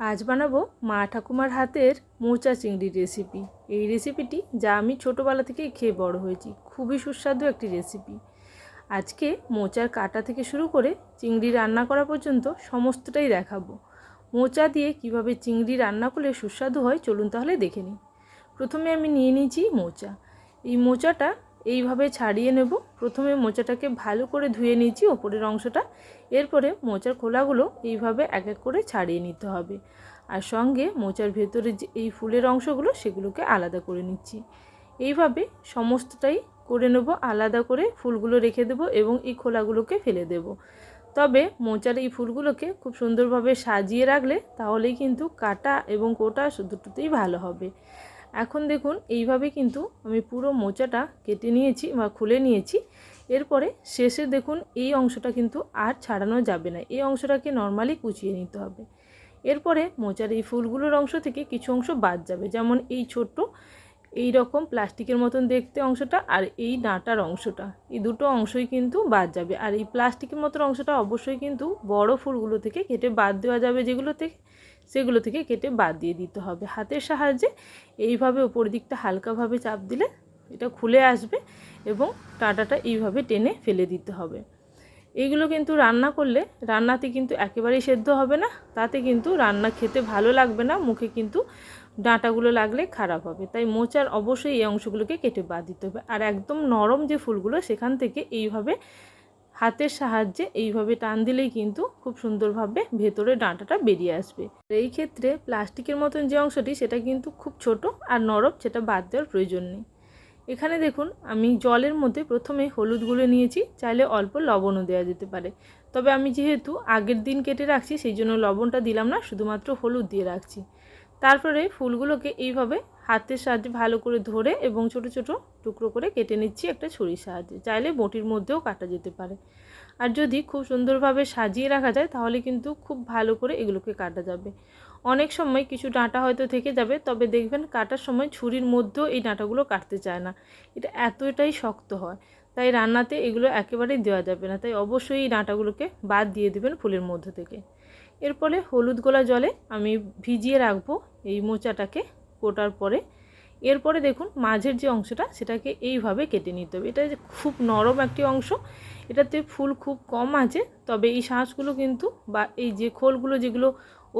আজ বানাবো মা ঠাকুমার হাতের মোচা চিংড়ি রেসিপি এই রেসিপিটি যা আমি ছোটোবেলা থেকেই খেয়ে বড় হয়েছি, খুবই সুস্বাদু একটি রেসিপি আজকে মোচার কাটা থেকে শুরু করে চিংড়ি রান্না করা পর্যন্ত সমস্তটাই দেখাবো। মোচা দিয়ে কীভাবে চিংড়ি রান্না করলে সুস্বাদু হয় চলুন তাহলে দেখে নিই। প্রথমে আমি নিয়ে নিয়েছি মোচা। এই মোচাটা এইভাবে ছাড়িয়ে নেব। প্রথমে মোচাটাকে ভালো করে ধুয়ে নিয়েছি ওপরের অংশটা। এরপরে মোচার খোলাগুলো এইভাবে এক এক করে ছাড়িয়ে নিতে হবে। আর সঙ্গে মোচার ভেতরে যে এই ফুলের অংশগুলো সেগুলোকে আলাদা করে নিচ্ছি। এইভাবে সমস্তটাই করে নেব, আলাদা করে ফুলগুলো রেখে দেবো এবং এই খোলাগুলোকে ফেলে দেব। তবে মোচার এই ফুলগুলোকে খুব সুন্দরভাবে সাজিয়ে রাখলে তাহলেই কিন্তু কাটা এবং কোটা দুটোতেই ভালো হবে। এখন দেখুন, এইভাবে কিন্তু আমি পুরো মোচাটা কেটে নিয়েছি বা খুলে নিয়েছি। এরপরে শেষে দেখুন, এই অংশটা কিন্তু আর ছাড়ানো যাবে না। এই অংশটাকে নর্মালি কুচিয়ে নিতে হবে। এরপরে মোচার এই ফুলগুলোর অংশ থেকে কিছু অংশ বাদ যাবে। যেমন এই ছোট্ট এই রকম প্লাস্টিকের মতন দেখতে অংশটা আর এই ডাঁটার অংশটা। এই দুটো অংশই কিন্তু বাদ যাবে। আর এই প্লাস্টিকের মতন অংশটা অবশ্যই কিন্তু বড় ফুলগুলো থেকে কেটে বাদ দেওয়া যাবে যেগুলো থেকে সেগুলো থেকে কেটে বাদ দিয়ে দিতে হবে। হাতের সাহায্যে এইভাবে ওপর দিকটা হালকাভাবে চাপ দিলে এটা খুলে আসবে এবং টাটাটা এইভাবে টেনে ফেলে দিতে হবে। এইগুলো কিন্তু রান্না করলে রান্নাতে কিন্তু একেবারেই সেদ্ধ হবে না, তাতে কিন্তু রান্না খেতে ভালো লাগবে না, মুখে কিন্তু ডাঁটাগুলো লাগলে খারাপ হবে। তাই মোচার অবশ্যই এই অংশগুলোকে কেটে বাদ দিতে হবে। আর একদম নরম যে ফুলগুলো, সেখান থেকে এইভাবে হাতের সাহায্যে এইভাবে টান দিলেই কিন্তু খুব সুন্দরভাবে ভেতরে ডাঁটাটা বেরিয়ে আসবে। এই ক্ষেত্রে প্লাস্টিকের মতন যে অংশটি, সেটা কিন্তু খুব ছোট আর নরম, সেটা বাদ দেওয়ার প্রয়োজন নেই। এখানে দেখুন, আমি জলের মধ্যে প্রথমে হলুদ গুলে নিয়েছি, চাইলে অল্প লবণও দেওয়া যেতে পারে। তবে আমি যেহেতু আগের দিন কেটে রাখছি, সেই জন্য লবণটা দিলাম না, শুধুমাত্র হলুদ দিয়ে রাখছি। তারপরে ফুলগুলোকে এইভাবে হাতের সাহায্যে ভালো করে ধরে এবং ছোট ছোট টুকরো করে কেটে নিচ্ছি একটা ছুরির সাহায্যে। চাইলে বটির মধ্যেও কাটা যেতে পারে। আর যদি খুব সুন্দরভাবে সাজিয়ে রাখা যায়, তাহলে কিন্তু খুব ভালো করে এগুলোকে কাটা যাবে। অনেক সময় কিছু ডাঁটা হয়তো থেকে যাবে, তবে দেখবেন কাটার সময় ছুরির মধ্যেও এই ডাঁটাগুলো কাটতে চায় না। এটা এতটাই শক্ত হয়, তাই রান্নাতে এগুলো একেবারেই দেওয়া যাবে না। তাই অবশ্যই এই ডাঁটাগুলোকে বাদ দিয়ে দেবেন ফুলের মধ্যে থেকে। এরপরে হলুদ গোলা জলে আমি ভিজিয়ে রাখব এই মোচাটাকে কোটার পরে। এরপরে দেখুন মাঝের যে অংশটা, সেটাকে এইভাবে কেটে নিতে হবে। এটা খুব নরম একটি অংশ, এটাতে ফুল খুব কম আছে, তবে এই শাঁসগুলো কিন্তু বা এই যে খোলগুলো যেগুলো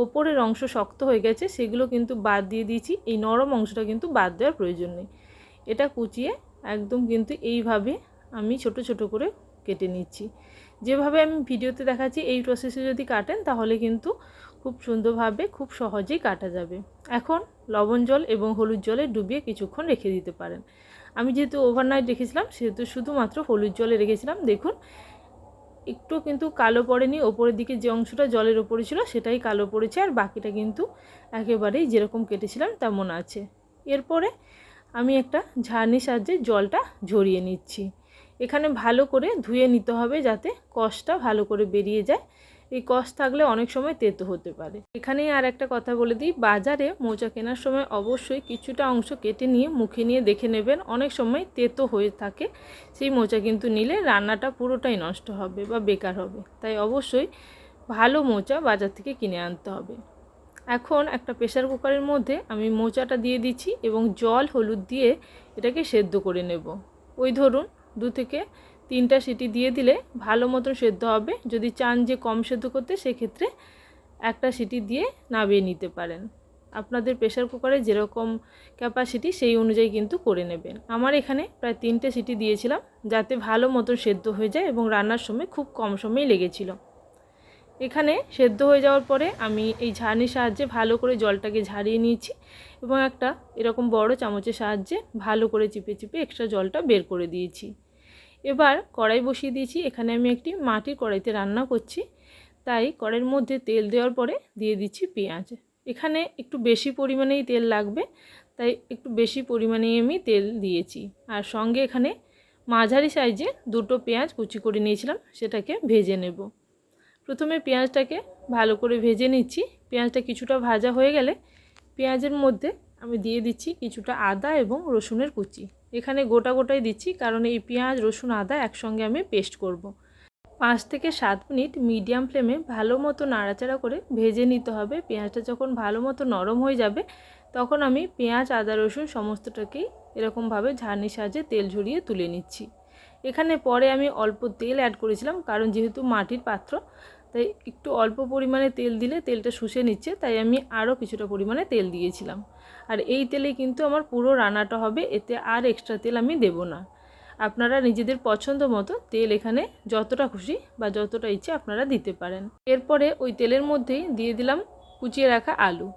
ওপরের অংশ শক্ত হয়ে গেছে, সেগুলো কিন্তু বাদ দিয়ে দিয়েছি। এই নরম অংশটা কিন্তু বাদ দেওয়ার প্রয়োজন নেই। এটা কুচিয়ে একদম কিন্তু এইভাবে আমি ছোট ছোট করে কেটে নিচ্ছি। যেভাবে আমি ভিডিওতে দেখাচ্ছি, এই প্রসেসে যদি কাটেন, তাহলে কিন্তু খুব সুন্দরভাবে, খুব সহজেই কাটা যাবে। এখন লবণ জল এবং হলুদ জলে ডুবিয়ে কিছুক্ষণ রেখে দিতে পারেন। আমি যেহেতু ওভারনাইট রেখেছিলাম, সেহেতু শুধুমাত্র হলুদ জলে রেখেছিলাম। দেখুন, একটু কিন্তু কালো পড়েনি, ওপরের দিকে যে অংশটা জলের ওপরে ছিল, সেটাই কালো পড়েছে, আর বাকিটা কিন্তু একেবারেই যেরকম কেটেছিলাম, তেমন আছে। এরপরে আমি একটা ঝাড়নির সাহায্যে জলটা ঝরিয়ে নিচ্ছি। এখানে ভালো করে ধুয়ে নিতে হবে যাতে কষটা ভালো করে বেরিয়ে যায়। এই কষ থাকলে অনেক সময় তেতো হতে পারে। এখানেই আর একটা কথা বলে দিই, বাজারে মোচা কেনার সময় অবশ্যই কিছুটা অংশ কেটে নিয়ে মুখে নিয়ে দেখে নেবেন অনেক সময় তেতো হয়ে থাকে। সেই মোচা কিন্তু নিলে রান্নাটা পুরোটাই নষ্ট হবে বা বেকার হবে। তাই অবশ্যই ভালো মোচা বাজার থেকে কিনে আনতে হবে। এখন একটা প্রেশার কুকারের মধ্যে আমি মোচাটা দিয়ে দিচ্ছি এবং জল, হলুদ দিয়ে এটাকে সেদ্ধ করে নেব। ওই ধরুন দু থেকে তিনটা সিটি দিয়ে দিলে ভালো মতন সেদ্ধ হবে। যদি চান যে কম সেদ্ধ করতে, সেক্ষেত্রে একটা সিটি দিয়ে নামিয়ে নিতে পারেন। আপনাদের প্রেশার কুকারে যেরকম ক্যাপাসিটি সেই অনুযায়ী কিন্তু করে নেবেন। আমার এখানে প্রায় তিনটে সিটি দিয়েছিলাম, যাতে ভালো মতন সেদ্ধ হয়ে যায় এবং রান্নার সময় খুব কম সময় লেগেছিল। এখানে সেদ্ধ হয়ে যাওয়ার পরে আমি এই ঝাড়নির সাহায্যে ভালো করে জলটাকে ঝাড়িয়ে নিয়েছি এবং একটা এরকম বড় চামচের সাহায্যে ভালো করে চিপে চিপে এক্সট্রা জলটা বের করে দিয়েছি। এবার কড়াই বসিয়ে দিয়েছি। এখানে আমি একটি মাটির কড়াইতে রান্না করছি। তাই কড়াইয়ের মধ্যে তেল দেওয়ার পরে দিয়ে দিচ্ছি পেঁয়াজ। এখানে একটু বেশি পরিমাণেই তেল লাগবে, তাই একটু বেশি পরিমাণেই আমি তেল দিয়েছি। আর সঙ্গে এখানে মাঝারি সাইজে দুটো পেঁয়াজ কুচি করে নিয়েছিলাম, সেটাকে ভেজে নেব। প্রথমে পেঁয়াজটাকে ভালো করে ভেজে নিচ্ছি। পেঁয়াজটা কিছুটা ভাজা হয়ে গেলে পেঁয়াজের মধ্যে আমি দিয়ে দিচ্ছি কিছুটা আদা এবং রসুনের কুচি। এখানে গোটা গোটাই দিচ্ছি, কারণ এই পেঁয়াজ, রসুন, আদা একসঙ্গে আমি পেস্ট করব। পাঁচ থেকে সাত মিনিট মিডিয়াম ফ্লেমে ভালো মতো নাড়াচাড়া করে ভেজে নিতে হবে পেঁয়াজটা যখন ভালো মতো নরম হয়ে যাবে, তখন আমি পেঁয়াজ, আদা, রসুন সমস্তটাকেই এরকমভাবে ঝাড়নির সাহায্যে তেল ঝরিয়ে তুলে নিচ্ছি এখানে পরে আমি অল্প তেল অ্যাড করেছিলাম, কারণ যেহেতু মাটির পাত্র তাই একটু অল্প পরিমাণে তেল দিলে তেলটা শুষে নিচ্ছে, তাই আমি আরও কিছুটা পরিমাণে তেল দিয়েছিলাম। আর এই তেলে কিন্তু আমার পুরো রান্নাটা হবে, এতে আর এক্সট্রা তেল আমি দেব না। আপনারা নিজেদের পছন্দ মতো তেল এখানে যতটা খুশি বা যতটা ইচ্ছে আপনারা দিতে পারেন। এরপরে ওই তেলের মধ্যেই দিয়ে দিলাম কুচিয়ে রাখা আলু।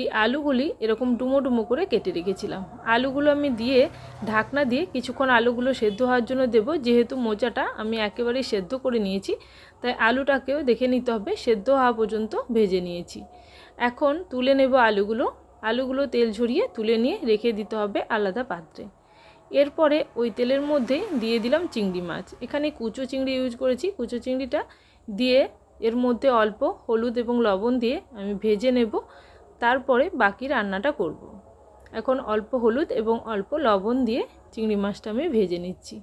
এই আলুগুলি এরকম ডুমো ডুমো করে কেটে রেখেছিলাম। আলুগুলো আমি দিয়ে ঢাকনা দিয়ে কিছুক্ষণ আলুগুলো সেদ্ধ হওয়ার জন্য দেব। যেহেতু মোচাটা আমি একেবারেই সেদ্ধ করে নিয়েছি, তাই আলুটাকেও দেখে নিতে হবে, সেদ্ধ হওয়া পর্যন্ত ভেজে নিয়েছি। এখন তুলে নেব আলুগুলো। আলুগুলো তেল ঝরিয়ে তুলে নিয়ে রেখে দিতে হবে আলাদা পাত্রে। এরপরে ওই তেলের মধ্যে দিয়ে দিলাম চিংড়ি মাছ। এখানে কুচো চিংড়ি ইউজ করেছি। কুচো চিংড়িটা দিয়ে এর মধ্যে অল্প হলুদ এবং লবণ দিয়ে আমি ভেজে নেব। তারপরে বাকি রান্নাটা করব। এখন অল্প হলুদ এবং অল্প লবণ দিয়ে চিংড়ি মাছটা আমি ভেজে নিচ্ছি।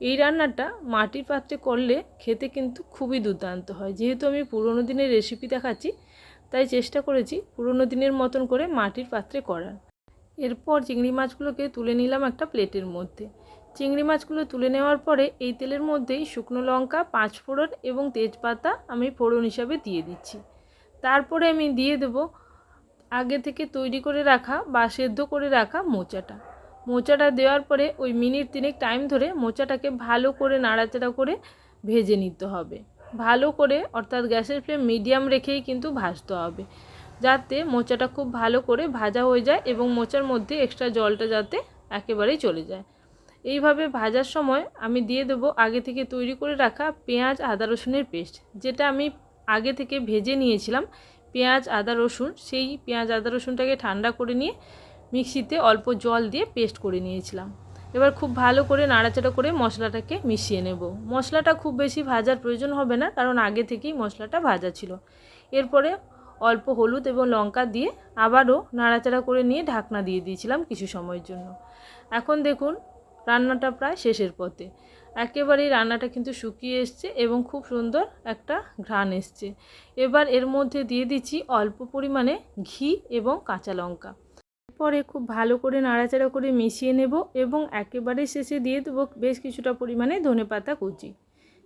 এই রান্নাটা মাটির পাত্রে করলে খেতে কিন্তু খুবই দুর্দান্ত হয়। যেহেতু আমি পুরোনো দিনের রেসিপি দেখাচ্ছি, তাই চেষ্টা করেছি পুরোনো দিনের মতন করে মাটির পাত্রে করার। এরপর চিংড়ি মাছগুলোকে তুলে নিলাম একটা প্লেটের মধ্যে। চিংড়ি মাছগুলো তুলে নেওয়ার পরে এই তেলের মধ্যেই শুকনো লঙ্কা, পাঁচ ফোড়ন এবং তেজপাতা আমি ফোড়ন হিসাবে দিয়ে দিচ্ছি। তারপরে আমি দিয়ে দেব আগে থেকে তৈরি করে রাখা বা সেদ্ধ করে রাখা মোচাটা। মোচাটা দেওয়ার পরে ওই মিনিট তিনেক টাইম ধরে মোচাটাকে ভালো করে নাড়াচাড়া করে ভেজে নিতে হবে। ভালো করে, অর্থাৎ গ্যাসের ফ্লেম মিডিয়াম রেখেই কিন্তু ভাজতে হবে। যাতে মোচাটা খুব ভালো করে ভাজা হয়ে যায় এবং মোচার মধ্যে এক্সট্রা জলটা যাতে একেবারেই চলে যায়। এইভাবে ভাজার সময় আমি দিয়ে দেবো আগে থেকে তৈরি করে রাখা পেঁয়াজ, আদা রসুনের পেস্ট, যেটা আমি আগে থেকে ভেজে নিয়েছিলাম। পেঁয়াজ, আদা, রসুন, সেই পেঁয়াজ, আদা, রসুনটাকে ঠান্ডা করে নিয়ে মিক্সিতে অল্প জল দিয়ে পেস্ট করে নিয়েছিলাম। এবার খুব ভালো করে নাড়াচাড়া করে মশলাটাকে মিশিয়ে নেব। মশলাটা খুব বেশি ভাজার প্রয়োজন হবে না, কারণ আগে থেকেই মশলাটা ভাজা ছিল। এরপরে অল্প হলুদ এবং লঙ্কা দিয়ে আবারও নাড়াচাড়া করে নিয়ে ঢাকনা দিয়ে দিয়েছিলাম কিছু সময়ের জন্য। এখন দেখুন, রান্নাটা প্রায় শেষের পথে। একেবারেই রান্নাটা কিন্তু শুকিয়ে এসছে এবং খুব সুন্দর একটা ঘ্রাণ এসছে। এবার এর মধ্যে দিয়ে দিচ্ছি অল্প পরিমাণে ঘি এবং কাঁচা লঙ্কা। পরে খুব ভালো করে নাড়াচাড়া করে মিশিয়ে নেব এবং একেবারে শেষে দিয়ে দেবো বেশ কিছুটা পরিমাণে ধনে পাতা কুচি।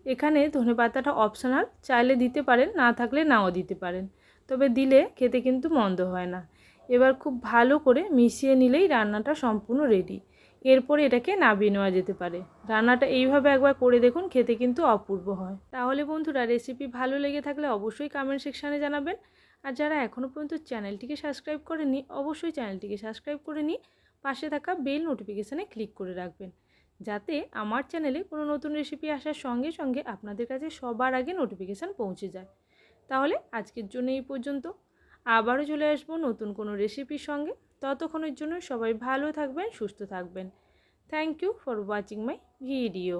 এখানে ধনে পাতাটা অপশনাল চাইলে দিতে পারেন, না থাকলে নাও দিতে পারেন। তবে দিলে খেতে কিন্তু মন্দ হয় না। এবার খুব ভালো করে মিশিয়ে নিলেই রান্নাটা সম্পূর্ণ রেডি এরপর এটাকে নামিয়ে নেওয়া যেতে পারে। রান্নাটা এইভাবে একবার করে দেখুন, খেতে কিন্তু অপূর্ব হয়। তাহলে বন্ধুরা রেসিপি ভালো লেগে থাকলে অবশ্যই কমেন্ট সেকশানে জানাবেন। আর যারা এখনও পর্যন্ত চ্যানেলটিকে সাবস্ক্রাইব করেনি অবশ্যই চ্যানেলটিকে সাবস্ক্রাইব করে নিয়ে পাশে থাকা বেল নোটিফিকেশানে ক্লিক করে রাখবেন। যাতে আমার চ্যানেলে কোনো নতুন রেসিপি আসার সঙ্গে সঙ্গে আপনাদের কাছে সবার আগে নোটিফিকেশান পৌঁছে যায়। তাহলে আজকের জন্য এই পর্যন্ত। আবারও চলে আসব নতুন কোনো রেসিপির সঙ্গে। ততক্ষণের জন্য সবাই ভালো থাকবেন সুস্থ থাকবেন। Thank you for watching my video